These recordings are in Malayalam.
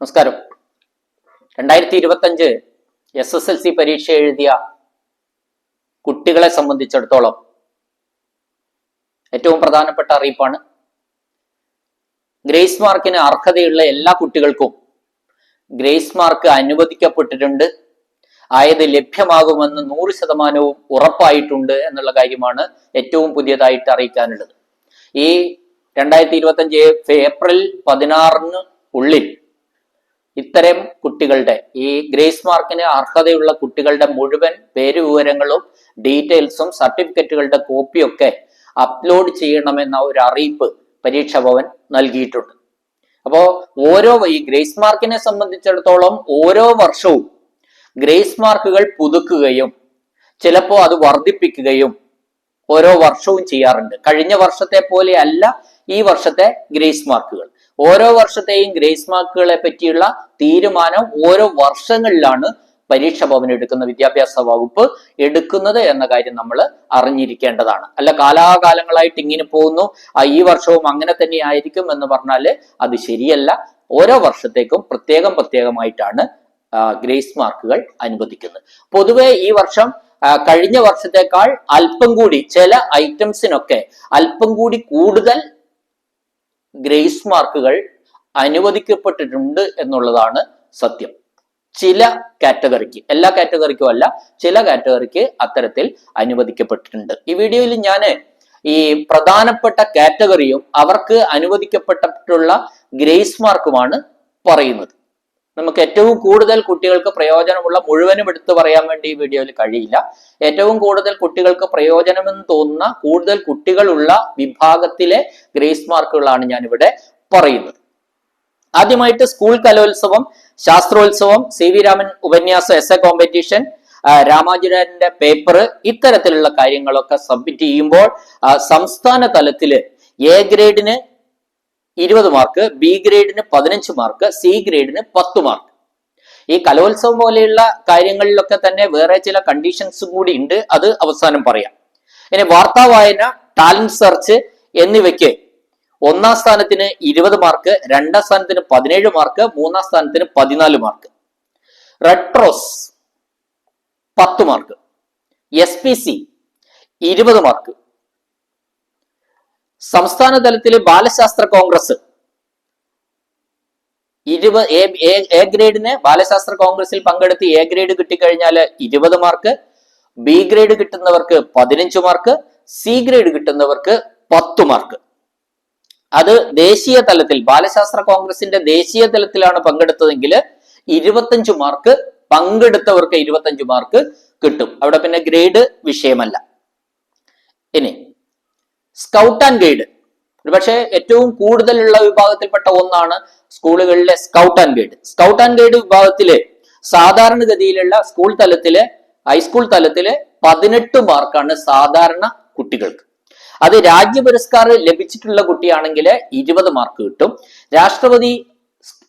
നമസ്കാരം. രണ്ടായിരത്തി ഇരുപത്തഞ്ച് എസ് എസ് എൽ സി പരീക്ഷ എഴുതിയ കുട്ടികളെ സംബന്ധിച്ചിടത്തോളം ഏറ്റവും പ്രധാനപ്പെട്ട അറിയിപ്പാണ്. ഗ്രേസ് മാർക്കിന് അർഹതയുള്ള എല്ലാ കുട്ടികൾക്കും ഗ്രേസ് മാർക്ക് അനുവദിക്കപ്പെട്ടിട്ടുണ്ട്. ആയത് ലഭ്യമാകുമെന്ന് നൂറ് ശതമാനവും ഉറപ്പായിട്ടുണ്ട് എന്നുള്ള കാര്യമാണ് ഏറ്റവും പുതിയതായിട്ട് അറിയിക്കാനുള്ളത്. ഈ രണ്ടായിരത്തി ഇരുപത്തഞ്ച് ഏപ്രിൽ പതിനാറിന് ഉള്ളിൽ ഇത്തരം കുട്ടികളുടെ ഈ ഗ്രേസ് മാർക്കിന് അർഹതയുള്ള കുട്ടികളുടെ മുഴുവൻ പേര് വിവരങ്ങളും ഡീറ്റെയിൽസും സർട്ടിഫിക്കറ്റുകളുടെ കോപ്പിയൊക്കെ അപ്ലോഡ് ചെയ്യണമെന്ന ഒരു അറിയിപ്പ് പരീക്ഷാ ഭവൻ നൽകിയിട്ടുണ്ട്. അപ്പോ ഓരോ ഈ ഗ്രേസ് മാർക്കിനെ സംബന്ധിച്ചിടത്തോളം ഓരോ വർഷവും ഗ്രേസ് മാർക്കുകൾ പുതുക്കുകയും ചിലപ്പോൾ അത് വർദ്ധിപ്പിക്കുകയും ഓരോ വർഷവും ചെയ്യാറുണ്ട്. കഴിഞ്ഞ വർഷത്തെ പോലെ അല്ല ഈ വർഷത്തെ ഗ്രേസ് മാർക്കുകൾ. ഓരോ വർഷത്തെയും ഗ്രേസ് മാർക്കുകളെ പറ്റിയുള്ള തീരുമാനം ഓരോ വർഷങ്ങളിലാണ് പരീക്ഷ ഭവൻ എടുക്കുന്ന വിദ്യാഭ്യാസ വകുപ്പ് എടുക്കുന്നത് എന്ന കാര്യം നമ്മൾ അറിഞ്ഞിരിക്കേണ്ടതാണ്. അല്ല കാലാകാലങ്ങളായിട്ട് ഇങ്ങനെ പോകുന്നു. ഈ വർഷവും അങ്ങനെ തന്നെ ആയിരിക്കും എന്ന് പറഞ്ഞാൽ അത് ശരിയല്ല. ഓരോ വർഷത്തേക്കും പ്രത്യേകം പ്രത്യേകമായിട്ടാണ് ഗ്രേസ് മാർക്കുകൾ അനുവദിക്കുന്നത്. പൊതുവെ ഈ വർഷം കഴിഞ്ഞ വർഷത്തേക്കാൾ അല്പം കൂടി ചില ഐറ്റംസിനൊക്കെ അല്പം കൂടി കൂടുതൽ ഗ്രേസ് മാർക്കുകൾ അനുവദിക്കപ്പെട്ടിട്ടുണ്ട് എന്നുള്ളതാണ് സത്യം. ചില കാറ്റഗറിക്ക് എല്ലാ കാറ്റഗറിക്കും അല്ല ചില കാറ്റഗറിക്ക് അത്തരത്തിൽ അനുവദിക്കപ്പെട്ടിട്ടുണ്ട്. ഈ വീഡിയോയിൽ ഞാൻ ഈ പ്രധാനപ്പെട്ട കാറ്റഗറിയും അവർക്ക് അനുവദിക്കപ്പെട്ടിട്ടുള്ള ഗ്രേസ് മാർക്കുമാണ് പറയുന്നത്. നമുക്ക് ഏറ്റവും കൂടുതൽ കുട്ടികൾക്ക് പ്രയോജനമുള്ള മുഴുവനും എടുത്തു പറയാൻ വേണ്ടി ഈ വീഡിയോയിൽ കഴിയില്ല. ഏറ്റവും കൂടുതൽ കുട്ടികൾക്ക് പ്രയോജനമെന്ന് തോന്നുന്ന കൂടുതൽ കുട്ടികളുള്ള വിഭാഗത്തിലെ ഗ്രേസ് മാർക്കുകളാണ് ഞാൻ ഇവിടെ പറയുന്നത്. ആദ്യമായിട്ട് സ്കൂൾ കലോത്സവം ശാസ്ത്രോത്സവം സി വി രാമൻ ഉപന്യാസ എസ് എ കോമ്പറ്റീഷൻ രാമാചുരന്റെ പേപ്പർ ഇത്തരത്തിലുള്ള കാര്യങ്ങളൊക്കെ സബ്മിറ്റ് ചെയ്യുമ്പോൾ സംസ്ഥാന തലത്തിൽ എ ഗ്രേഡിന് ഇരുപത് മാർക്ക് ബി ഗ്രേഡിന് പതിനഞ്ച് മാർക്ക് സി ഗ്രേഡിന് പത്ത് മാർക്ക് ഈ കലോത്സവം പോലെയുള്ള കാര്യങ്ങളിലൊക്കെ തന്നെ വേറെ ചില കണ്ടീഷൻസ് കൂടി ഉണ്ട്. അത് അവസാനം പറയാം. ഇനി വാർത്താ വായന ടാലന്റ് സെർച്ച് എന്നിവയ്ക്ക് ഒന്നാം സ്ഥാനത്തിന് ഇരുപത് മാർക്ക് രണ്ടാം സ്ഥാനത്തിന് പതിനേഴ് മാർക്ക് മൂന്നാം സ്ഥാനത്തിന് പതിനാല് മാർക്ക് റെട്രോസ് പത്ത് മാർക്ക് എസ് പി സി ഇരുപത് മാർക്ക് സംസ്ഥാന തലത്തിലെ ബാലശാസ്ത്ര കോൺഗ്രസ്. ഇരുപത് എ ഗ്രേഡിന് ബാലശാസ്ത്ര കോൺഗ്രസിൽ പങ്കെടുത്ത് എ ഗ്രേഡ് കിട്ടിക്കഴിഞ്ഞാൽ ഇരുപത് മാർക്ക് ബി ഗ്രേഡ് കിട്ടുന്നവർക്ക് പതിനഞ്ച് മാർക്ക് സി ഗ്രേഡ് കിട്ടുന്നവർക്ക് പത്ത് മാർക്ക്. അത് ദേശീയ തലത്തിൽ ബാലശാസ്ത്ര കോൺഗ്രസിന്റെ ദേശീയ തലത്തിലാണ് പങ്കെടുത്തതെങ്കിൽ ഇരുപത്തഞ്ച് മാർക്ക് പങ്കെടുത്തവർക്ക് ഇരുപത്തഞ്ച് മാർക്ക് കിട്ടും. അവിടെ പിന്നെ ഗ്രേഡ് വിഷയമല്ല. ഇനി സ്കൗട്ട് ആൻഡ് ഗൈഡ്. പക്ഷേ ഏറ്റവും കൂടുതലുള്ള വിഭാഗത്തിൽപ്പെട്ട ഒന്നാണ് സ്കൂളുകളിലെ scout and guide. Scout and guide വിഭാഗത്തിൽ സാധാരണഗതിയിലുള്ള സ്കൂൾ തലത്തിൽ ഹൈസ്കൂൾ തലത്തിൽ പതിനെട്ട് മാർക്കാണ് സാധാരണ കുട്ടികൾക്ക്. അത് രാജ്യ പുരസ്കാരം ലഭിച്ചിട്ടുള്ള കുട്ടിയാണെങ്കിൽ ഇരുപത് മാർക്ക് കിട്ടും. രാഷ്ട്രപതി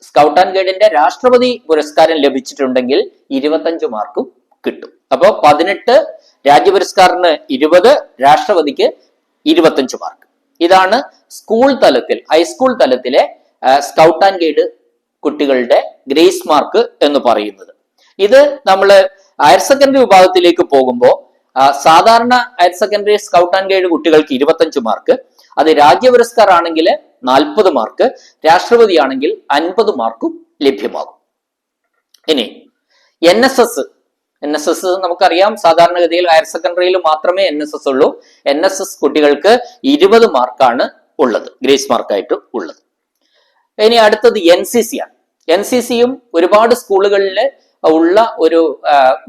സ്കൗട്ട് ആൻഡ് ഗൈഡിന്റെ രാഷ്ട്രപതി പുരസ്കാരം ലഭിച്ചിട്ടുണ്ടെങ്കിൽ ഇരുപത്തഞ്ച് മാർക്കും കിട്ടും. അപ്പോൾ പതിനെട്ട് രാജ്യ പുരസ്കാരന് ഇരുപത് രാഷ്ട്രപതിക്ക് ഇരുപത്തഞ്ച് മാർക്ക് ഇതാണ് സ്കൂൾ തലത്തിൽ ഹൈസ്കൂൾ തലത്തിലെ സ്കൗട്ട് ആൻഡ് ഗൈഡ് കുട്ടികളുടെ ഗ്രേസ് മാർക്ക് എന്ന് പറയുന്നത്. ഇത് നമ്മൾ ഹയർ സെക്കൻഡറി വിഭാഗത്തിലേക്ക് പോകുമ്പോൾ സാധാരണ higher secondary scout and guide കുട്ടികൾക്ക് ഇരുപത്തഞ്ച് മാർക്ക് അത് രാജ്യ പുരസ്കാർ ആണെങ്കിൽ നാൽപ്പത് മാർക്ക് രാഷ്ട്രപതി ആണെങ്കിൽ അൻപത് മാർക്കും ലഭ്യമാകും. ഇനി N S S N S S നമുക്കറിയാം. സാധാരണഗതിയിൽ ഹയർ സെക്കൻഡറിയിൽ മാത്രമേ എൻ എസ് എസ് ഉള്ളൂ. എൻ എസ് എസ് കുട്ടികൾക്ക് ഇരുപത് മാർക്കാണ് ഉള്ളത്. ഗ്രേസ് മാർക്കായിട്ട് ഉള്ളത്. ഇനി അടുത്തത് എൻ സി സി ആണ്. എൻ സി സിയും ഒരുപാട് സ്കൂളുകളിൽ ഉള്ള ഒരു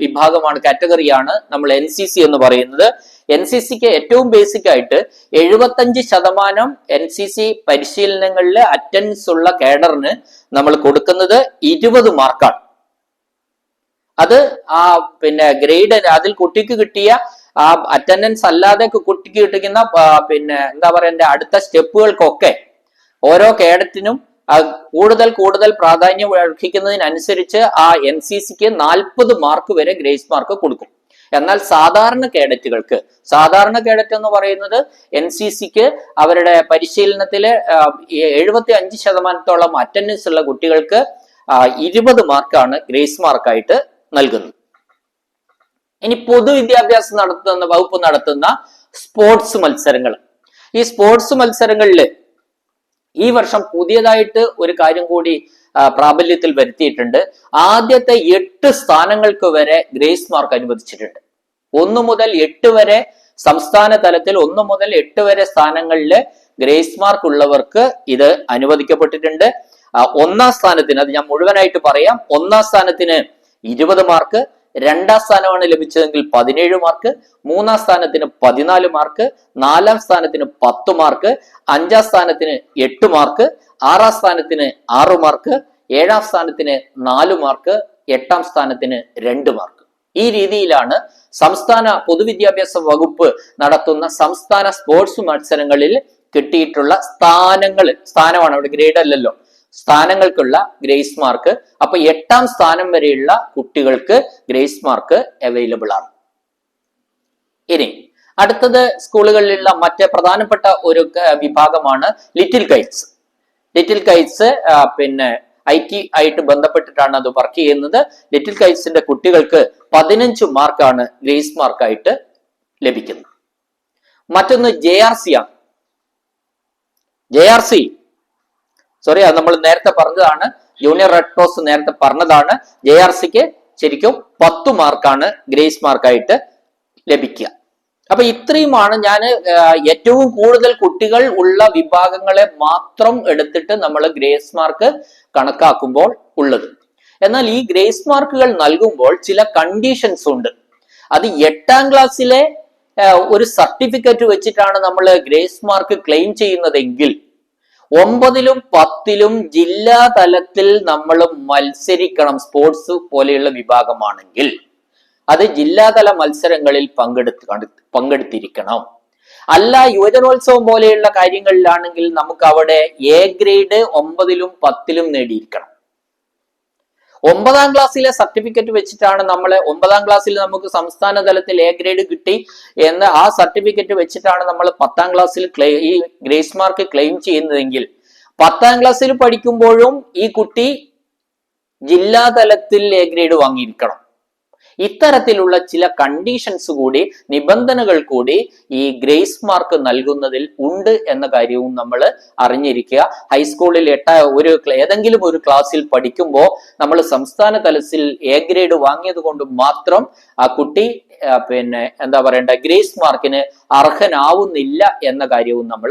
വിഭാഗമാണ് കാറ്റഗറിയാണ് നമ്മൾ എൻ സി സി എന്ന് പറയുന്നത്. എൻ സി സിക്ക് ഏറ്റവും ബേസിക് ആയിട്ട് എഴുപത്തഞ്ച് ശതമാനം എൻ സി സി പരിശീലനങ്ങളിൽ അറ്റൻഡൻസ് ഉള്ള കേഡറിന് നമ്മൾ കൊടുക്കുന്നത് ഇരുപത് മാർക്കാണ് അത് ആ പിന്നെ ഗ്രേഡ് അതിൽ കുട്ടിക്ക് കിട്ടിയ ആ അറ്റൻഡൻസ് അല്ലാതെ കുട്ടിക്ക് കിട്ടിക്കുന്ന പിന്നെ എന്താ പറയുക അടുത്ത സ്റ്റെപ്പുകൾക്കൊക്കെ ഓരോ കേഡറ്റിനും കൂടുതൽ കൂടുതൽ പ്രാധാന്യം അർഹിക്കുന്നതിനനുസരിച്ച് ആ എൻ സി സിക്ക് നാൽപ്പത് മാർക്ക് വരെ ഗ്രേസ് മാർക്ക് കൊടുക്കും. എന്നാൽ സാധാരണ കേഡറ്റുകൾക്ക് സാധാരണ കേഡറ്റ് എന്ന് പറയുന്നത് എൻ സി സിക്ക് അവരുടെ പരിശീലനത്തിലെ എഴുപത്തി അഞ്ച് ശതമാനത്തോളം അറ്റൻഡൻസ് ഉള്ള കുട്ടികൾക്ക് ഇരുപത് മാർക്കാണ് ഗ്രേസ് മാർക്കായിട്ട് നൽകുന്നത് ഇനി പൊതുവിദ്യാഭ്യാസം നടത്തുന്ന വകുപ്പ് നടത്തുന്ന സ്പോർട്സ് മത്സരങ്ങൾ. ഈ സ്പോർട്സ് മത്സരങ്ങളിൽ ഈ വർഷം പുതിയതായിട്ട് ഒരു കാര്യം കൂടി പ്രാബല്യത്തിൽ വരുത്തിയിട്ടുണ്ട്. ആദ്യത്തെ എട്ട് സ്ഥാനങ്ങൾക്ക് വരെ ഗ്രേസ് മാർക്ക് അനുവദിച്ചിട്ടുണ്ട്. ഒന്ന് മുതൽ എട്ട് വരെ സംസ്ഥാന തലത്തിൽ ഒന്ന് മുതൽ എട്ട് വരെ സ്ഥാനങ്ങളിൽ ഗ്രേസ് മാർക്ക് ഉള്ളവർക്ക് ഇത് അനുവദിക്കപ്പെട്ടിട്ടുണ്ട്. ഒന്നാം സ്ഥാനത്തിന് അത് ഞാൻ മുഴുവനായിട്ട് പറയാം ഒന്നാം സ്ഥാനത്തിന് ഇരുപത് മാർക്ക് രണ്ടാം സ്ഥാനമാണ് ലഭിച്ചതെങ്കിൽ പതിനേഴ് മാർക്ക് മൂന്നാം സ്ഥാനത്തിന് പതിനാല് മാർക്ക് നാലാം സ്ഥാനത്തിന് പത്ത് മാർക്ക് അഞ്ചാം സ്ഥാനത്തിന് എട്ട് മാർക്ക് ആറാം സ്ഥാനത്തിന് ആറ് മാർക്ക് ഏഴാം സ്ഥാനത്തിന് നാല് മാർക്ക് എട്ടാം സ്ഥാനത്തിന് രണ്ട് മാർക്ക്. ഈ രീതിയിലാണ് സംസ്ഥാന പൊതുവിദ്യാഭ്യാസ വകുപ്പ് നടത്തുന്ന സംസ്ഥാന സ്പോർട്സ് മത്സരങ്ങളിൽ കിട്ടിയിട്ടുള്ള സ്ഥാനങ്ങൾ സ്ഥാനമാണ് അവിടെ ഗ്രേഡ് അല്ലല്ലോ സ്ഥാനങ്ങൾക്കുള്ള ഗ്രേസ് മാർക്ക്. അപ്പൊ എട്ടാം സ്ഥാനം വരെയുള്ള കുട്ടികൾക്ക് ഗ്രേസ് മാർക്ക് അവൈലബിൾ ആണ്. ഇനി അടുത്തത് സ്കൂളുകളിലുള്ള മറ്റ് പ്രധാനപ്പെട്ട ഒരു വിഭാഗമാണ് ലിറ്റിൽ കൈറ്റ്സ്. ലിറ്റിൽ കൈറ്റ്സ് പിന്നെ ഐ ടി ആയിട്ട് ബന്ധപ്പെട്ടിട്ടാണ് അത് വർക്ക് ചെയ്യുന്നത്. ലിറ്റിൽ കൈറ്റ്സിന്റെ കുട്ടികൾക്ക് പതിനഞ്ച് മാർക്കാണ് ഗ്രേസ് മാർക്കായിട്ട് ലഭിക്കുന്നത്. മറ്റൊന്ന് ജെ ആർ സി ആണ്. ജെ ആർ സി സോറി അത് നമ്മൾ നേരത്തെ പറഞ്ഞതാണ്. ജൂനിയർ റെഡ് ക്രോസ് നേരത്തെ പറഞ്ഞതാണ്. ജെ ആർ സിക്ക് ശരിക്കും പത്തു മാർക്കാണ് ഗ്രേസ് മാർക്കായിട്ട് ലഭിക്കുക. അപ്പൊ ഇത്രയുമാണ് ഞാൻ ഏറ്റവും കൂടുതൽ കുട്ടികൾ ഉള്ള വിഭാഗങ്ങളെ മാത്രം എടുത്തിട്ട് നമ്മൾ ഗ്രേസ് മാർക്ക് കണക്കാക്കുമ്പോൾ ഉള്ളത്. എന്നാൽ ഈ ഗ്രേസ് മാർക്കുകൾ നൽകുമ്പോൾ ചില കണ്ടീഷൻസ് ഉണ്ട്. അത് എട്ടാം ക്ലാസ്സിലെ ഒരു സർട്ടിഫിക്കറ്റ് വെച്ചിട്ടാണ് നമ്മൾ ഗ്രേസ് മാർക്ക് ക്ലെയിം ചെയ്യുന്നതെങ്കിൽ ഒമ്പതിലും പത്തിലും ജില്ലാ തലത്തിൽ നമ്മൾ മത്സരിക്കണം സ്പോർട്സ് പോലെയുള്ള വിഭാഗമാണെങ്കിൽ അത് ജില്ലാതല മത്സരങ്ങളിൽ പങ്കെടുത്ത് പങ്കെടുത്തിരിക്കണം. അല്ല യുവജനോത്സവം പോലെയുള്ള കാര്യങ്ങളിലാണെങ്കിൽ നമുക്ക് അവിടെ എ ഗ്രേഡ് ഒമ്പതിലും പത്തിലും നേടിയിരിക്കണം. ഒമ്പതാം ക്ലാസ്സിലെ സർട്ടിഫിക്കറ്റ് വെച്ചിട്ടാണ് നമ്മൾ ഒമ്പതാം ക്ലാസ്സിൽ നമുക്ക് സംസ്ഥാന തലത്തിൽ എ ഗ്രേഡ് കിട്ടി എന്ന് ആ സർട്ടിഫിക്കറ്റ് വെച്ചിട്ടാണ് നമ്മൾ പത്താം ക്ലാസ്സിൽ ഈ ഗ്രേസ് മാർക്ക് ക്ലെയിം ചെയ്യുന്നതെങ്കിൽ പത്താം ക്ലാസ്സിൽ പഠിക്കുമ്പോഴും ഈ കുട്ടി ജില്ലാ തലത്തിൽ എ ഗ്രേഡ് വാങ്ങിയിരിക്കണം. ഇത്തരത്തിലുള്ള ചില കണ്ടീഷൻസ് കൂടി നിബന്ധനകൾ കൂടി ഈ ഗ്രേസ് മാർക്ക് നൽകുന്നതിൽ ഉണ്ട് എന്ന കാര്യവും നമ്മൾ അറിഞ്ഞിരിക്കുക. ഹൈസ്കൂളിൽ എട്ട ഒരു ക്ല- ഏതെങ്കിലും ഒരു ക്ലാസ്സിൽ പഠിക്കുമ്പോൾ നമ്മൾ സംസ്ഥാന തലത്തിൽ എ ഗ്രേഡ് വാങ്ങിയത് കൊണ്ട് മാത്രം ആ കുട്ടി പിന്നെ എന്താ പറയണ്ട ഗ്രേസ് മാർക്കിന് അർഹനാവുന്നില്ല എന്ന കാര്യവും നമ്മൾ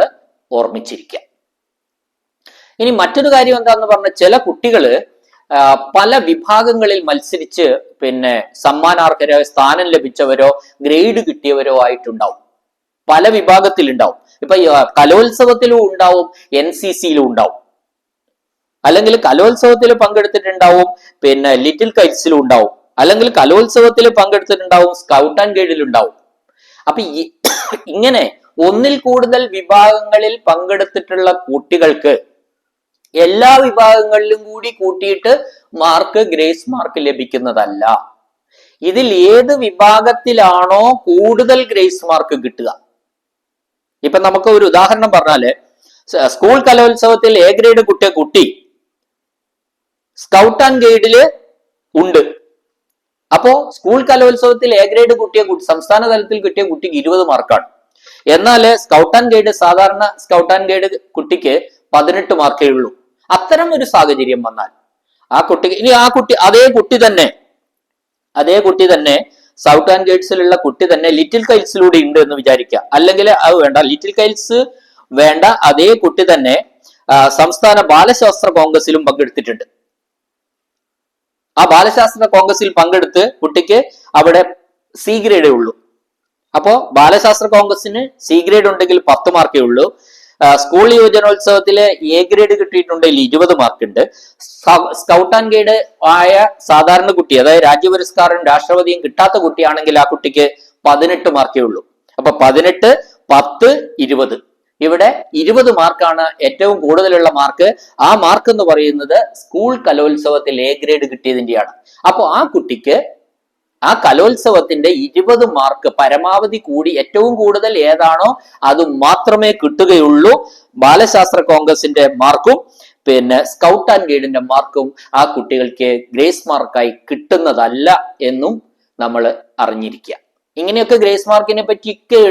ഓർമ്മിച്ചിരിക്കുക. ഇനി മറ്റൊരു കാര്യം എന്താന്ന് പറഞ്ഞ ചില കുട്ടികൾ പല വിഭാഗങ്ങളിൽ മത്സരിച്ച് പിന്നെ സമ്മാനാർഹരോ സ്ഥാനം ലഭിച്ചവരോ ഗ്രേഡ് കിട്ടിയവരോ ആയിട്ടുണ്ടാവും. പല വിഭാഗത്തിലുണ്ടാവും. ഇപ്പൊ കലോത്സവത്തിലും ഉണ്ടാവും എൻ സി സിയിലും ഉണ്ടാവും. അല്ലെങ്കിൽ കലോത്സവത്തിൽ പങ്കെടുത്തിട്ടുണ്ടാവും പിന്നെ ലിറ്റിൽ കൈറ്റ്സിലും ഉണ്ടാവും. അല്ലെങ്കിൽ കലോത്സവത്തിൽ പങ്കെടുത്തിട്ടുണ്ടാവും സ്കൗട്ട് ആൻഡ് ഗൈഡിൽ ഉണ്ടാവും. അപ്പൊ ഇങ്ങനെ ഒന്നിൽ കൂടുതൽ വിഭാഗങ്ങളിൽ പങ്കെടുത്തിട്ടുള്ള കുട്ടികൾക്ക് എല്ലാ വിഭാഗങ്ങളിലും കൂടി കൂട്ടിയിട്ട് മാർക്ക് ഗ്രേസ് മാർക്ക് ലഭിക്കുന്നതല്ല. ഇതിൽ ഏത് വിഭാഗത്തിലാണോ കൂടുതൽ ഗ്രേസ് മാർക്ക് കിട്ടുക. ഇപ്പൊ നമുക്ക് ഒരു ഉദാഹരണം പറഞ്ഞാൽ സ്കൂൾ കലോത്സവത്തിൽ എ ഗ്രേഡ് കുട്ടിയ കുട്ടി സ്കൗട്ട് ആൻഡ് ഗൈഡിൽ ഉണ്ട്. അപ്പോ സ്കൂൾ കലോത്സവത്തിൽ എ ഗ്രേഡ് കുട്ടിയ കുട്ടി സംസ്ഥാന തലത്തിൽ കിട്ടിയ കുട്ടിക്ക് ഇരുപത് മാർക്കാണ്. എന്നാൽ സ്കൗട്ട് ആൻഡ് ഗൈഡ് സാധാരണ സ്കൗട്ട് ആൻഡ് ഗൈഡ് കുട്ടിക്ക് പതിനെട്ട് മാർക്കേ ഉള്ളൂ. അത്തരം ഒരു സാഹചര്യം വന്നാൽ ആ കുട്ടി ഇനി ആ കുട്ടി അതേ കുട്ടി തന്നെ അതേ കുട്ടി തന്നെ സൗത്ത് ആൻഡ് ഗേറ്റ്സിലുള്ള കുട്ടി തന്നെ ലിറ്റിൽ കൈൽസിലൂടെ ഉണ്ട് എന്ന് വിചാരിക്കുക. അല്ലെങ്കിൽ അത് വേണ്ട ലിറ്റിൽ കൈൽസ് വേണ്ട അതേ കുട്ടി തന്നെ സംസ്ഥാന ബാലശാസ്ത്ര കോൺഗ്രസിലും പങ്കെടുത്തിട്ടുണ്ട്. ആ ബാലശാസ്ത്ര കോൺഗ്രസിൽ പങ്കെടുത്ത് കുട്ടിക്ക് അവിടെ സി ഗ്രേഡേ ഉള്ളൂ. അപ്പോ ബാലശാസ്ത്ര കോൺഗ്രസിന് സി ഗ്രേഡ് ഉണ്ടെങ്കിൽ പത്ത് മാർക്കേ ഉള്ളൂ. സ്കൂൾ യുവജനോത്സവത്തിൽ എ ഗ്രേഡ് കിട്ടിയിട്ടുണ്ടെങ്കിൽ ഇരുപത് മാർക്ക് ഉണ്ട്. സ്കൗട്ട് ആൻഡ് ഗൈഡ് ആയ സാധാരണ കുട്ടി അതായത് രാജ്യ പുരസ്കാരം രാഷ്ട്രപതിയും കിട്ടാത്ത കുട്ടിയാണെങ്കിൽ ആ കുട്ടിക്ക് പതിനെട്ട് മാർക്കേ ഉള്ളൂ. അപ്പൊ പതിനെട്ട് പത്ത് ഇരുപത്. ഇവിടെ ഇരുപത് മാർക്കാണ് ഏറ്റവും കൂടുതലുള്ള മാർക്ക് ആ മാർക്ക് എന്ന് പറയുന്നത് സ്കൂൾ കലോത്സവത്തിൽ എ ഗ്രേഡ് കിട്ടിയതിന്റെയാണ്. അപ്പോൾ ആ കുട്ടിക്ക് ആ കലോത്സവത്തിന്റെ ഇരുപത് മാർക്ക് പരമാവധി കൂടി ഏറ്റവും കൂടുതൽ ഏതാണോ അത് മാത്രമേ കിട്ടുകയുള്ളൂ. ബാലശാസ്ത്ര കോൺഗ്രസിന്റെ മാർക്കും പിന്നെ സ്കൗട്ട് ആൻഡ് ഗൈഡിന്റെ മാർക്കും ആ കുട്ടികൾക്ക് ഗ്രേസ് മാർക്കായി കിട്ടുന്നതല്ല എന്നും നമ്മൾ അറിഞ്ഞിരിക്കുക. ഇങ്ങനെയൊക്കെ ഗ്രേസ് മാർക്കിനെ പറ്റിയൊക്കെ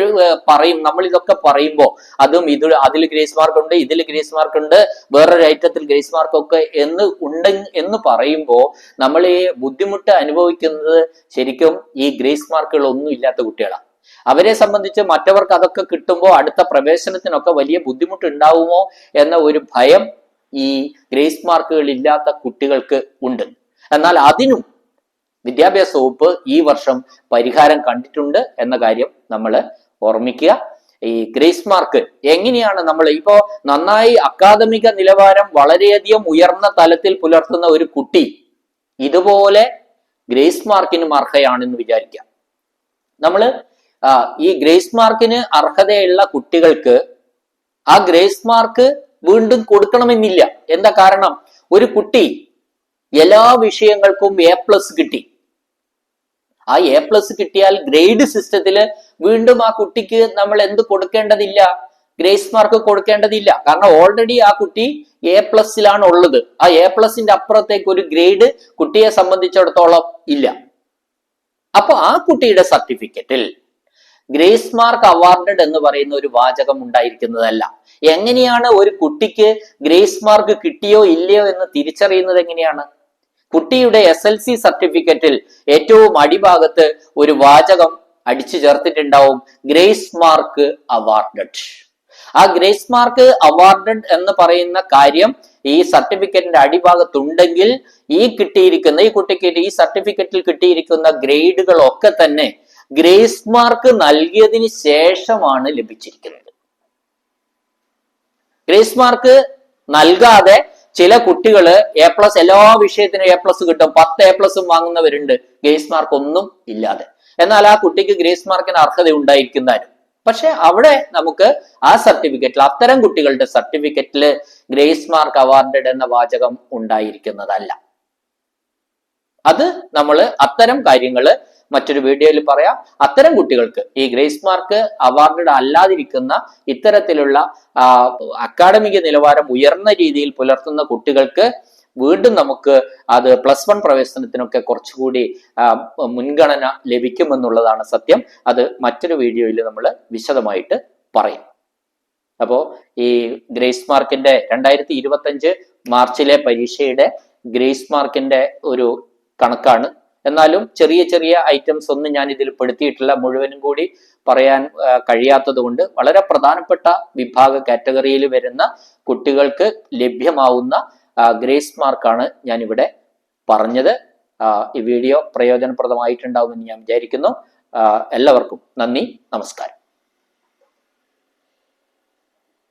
പറയും. നമ്മൾ ഇതൊക്കെ പറയുമ്പോൾ അതും ഇത് അതിൽ ഗ്രേസ് മാർക്ക് ഉണ്ട് ഇതിൽ ഗ്രേസ് മാർക്ക് ഉണ്ട് വേറൊരു ഐറ്റത്തിൽ ഗ്രേസ് മാർക്ക് ഒക്കെ എന്ന് ഉണ്ട് എന്ന് പറയുമ്പോൾ നമ്മൾ ഈ ബുദ്ധിമുട്ട് അനുഭവിക്കുന്നത് ശരിക്കും ഈ ഗ്രേസ് മാർക്കുകൾ ഒന്നും ഇല്ലാത്ത കുട്ടികളാണ് അവരെ സംബന്ധിച്ച് മറ്റവർക്ക് അതൊക്കെ കിട്ടുമ്പോൾ അടുത്ത പ്രവേശനത്തിനൊക്കെ വലിയ ബുദ്ധിമുട്ട് ഉണ്ടാവുമോ എന്ന ഒരു ഭയം ഈ ഗ്രേസ് മാർക്കുകൾ ഇല്ലാത്ത കുട്ടികൾക്ക് ഉണ്ട്. എന്നാൽ അതിനും വിദ്യാഭ്യാസ വകുപ്പ് ഈ വർഷം പരിഹാരം കണ്ടിട്ടുണ്ട് എന്ന കാര്യം നമ്മൾ ഓർമ്മിക്കുക. ഈ ഗ്രേസ് മാർക്ക് എങ്ങനെയാണ് നമ്മൾ ഇപ്പോ നന്നായി അക്കാദമിക നിലവാരം വളരെയധികം ഉയർന്ന തലത്തിൽ പുലർത്തുന്ന ഒരു കുട്ടി ഇതുപോലെ ഗ്രേസ് മാർക്കിന് അർഹയാണെന്ന് വിചാരിക്കാം നമ്മൾ ഈ ഗ്രേസ് മാർക്കിന് അർഹതയുള്ള കുട്ടികൾക്ക് ആ ഗ്രേസ് മാർക്ക് വീണ്ടും കൊടുക്കണമെന്നില്ല. എന്താ കാരണം? ഒരു കുട്ടി എല്ലാ വിഷയങ്ങൾക്കും എ പ്ലസ് കിട്ടി. ആ എ പ്ലസ് കിട്ടിയാൽ ഗ്രേഡ് സിസ്റ്റത്തിൽ വീണ്ടും ആ കുട്ടിക്ക് നമ്മൾ എന്ത് കൊടുക്കേണ്ടതില്ല? Grace mark കൊടുക്കേണ്ടതില്ല. കാരണം ഓൾറെഡി ആ കുട്ടി എ പ്ലസിലാണ് ഉള്ളത്. ആ എ പ്ലസിന്റെ അപ്പുറത്തേക്ക് ഒരു ഗ്രേഡ് കുട്ടിയെ സംബന്ധിച്ചിടത്തോളം ഇല്ല. അപ്പൊ ആ കുട്ടിയുടെ സർട്ടിഫിക്കറ്റിൽ ഗ്രേസ് മാർക്ക് അവാർഡഡ് എന്ന് പറയുന്ന ഒരു വാചകം ഉണ്ടായിരിക്കുന്നതല്ല. എങ്ങനെയാണ് ഒരു കുട്ടിക്ക് ഗ്രേസ് മാർക്ക് കിട്ടിയോ ഇല്ലയോ എന്ന് തിരിച്ചറിയുന്നത് എങ്ങനെയാണ്? കുട്ടിയുടെ എസ് എൽ സി സർട്ടിഫിക്കറ്റിൽ ഏറ്റവും അടിഭാഗത്ത് ഒരു വാചകം അടിച്ചു ചേർത്തിട്ടുണ്ടാവും. Grace mark awarded. ആ ഗ്രേസ് മാർക്ക് അവാർഡഡ് എന്ന് പറയുന്ന കാര്യം ഈ സർട്ടിഫിക്കറ്റിന്റെ അടിഭാഗത്തുണ്ടെങ്കിൽ ഈ കിട്ടിയിരിക്കുന്ന ഈ കുട്ടിക്ക് ഈ സർട്ടിഫിക്കറ്റിൽ കിട്ടിയിരിക്കുന്ന ഗ്രേഡുകളൊക്കെ തന്നെ ഗ്രേസ് മാർക്ക് നൽകിയതിന് ശേഷമാണ് ലഭിച്ചിരിക്കുന്നത്. ഗ്രേസ് മാർക്ക് നൽകാതെ ചില കുട്ടികൾ എ പ്ലസ് എല്ലാ വിഷയത്തിനും എ പ്ലസ് കിട്ടും. പത്ത് എ പ്ലസും വാങ്ങുന്നവരുണ്ട്. ഗ്രേസ് മാർക്ക് ഒന്നും ഇല്ലാതെ. എന്നാൽ ആ കുട്ടിക്ക് ഗ്രേസ് മാർക്കിന് അർഹത ഉണ്ടായിരിക്കുന്നതായിരുന്നു പക്ഷെ അവിടെ നമുക്ക് ആ സർട്ടിഫിക്കറ്റിൽ അത്തരം കുട്ടികളുടെ സർട്ടിഫിക്കറ്റിൽ ഗ്രേസ് മാർക്ക് അവാർഡഡ് എന്ന വാചകം ഉണ്ടായിരിക്കുന്നതല്ല. അത് നമ്മൾ അത്തരം കാര്യങ്ങൾ മറ്റൊരു വീഡിയോയിൽ പറയാം. അത്തരം കുട്ടികൾക്ക് ഈ ഗ്രേസ് മാർക്ക് അവാർഡഡ് അല്ലാതിരിക്കുന്ന ഇത്തരത്തിലുള്ള അക്കാഡമിക നിലവാരം ഉയർന്ന രീതിയിൽ പുലർത്തുന്ന കുട്ടികൾക്ക് വീണ്ടും നമുക്ക് അത് പ്ലസ് വൺ പ്രവേശനത്തിനൊക്കെ കുറച്ചുകൂടി മുൻഗണന ലഭിക്കുമെന്നുള്ളതാണ് സത്യം. അത് മറ്റൊരു വീഡിയോയിൽ നമ്മൾ വിശദമായിട്ട് പറയും. അപ്പോൾ ഈ ഗ്രേസ് മാർക്കിന്റെ രണ്ടായിരത്തി ഇരുപത്തി മാർച്ചിലെ പരീക്ഷയുടെ ഗ്രേസ് മാർക്കിന്റെ ഒരു കണക്കാണ് എന്നാലും ചെറിയ ചെറിയ ഐറ്റംസ് ഒന്നും ഞാൻ ഇതിൽ പെടുത്തിയിട്ടില്ല. മുഴുവനും കൂടി പറയാൻ കഴിയാത്തത് കൊണ്ട് വളരെ പ്രധാനപ്പെട്ട വിഭാഗ കാറ്റഗറിയിൽ വരുന്ന കുട്ടികൾക്ക് ലഭ്യമാവുന്ന ഗ്രേസ് മാർക്കാണ് ഞാൻ ഇവിടെ പറഞ്ഞത്. ഈ വീഡിയോ പ്രയോജനപ്രദമായിട്ടുണ്ടാവുമെന്ന് ഞാൻ വിചാരിക്കുന്നു. എല്ലാവർക്കും നന്ദി നമസ്കാരം.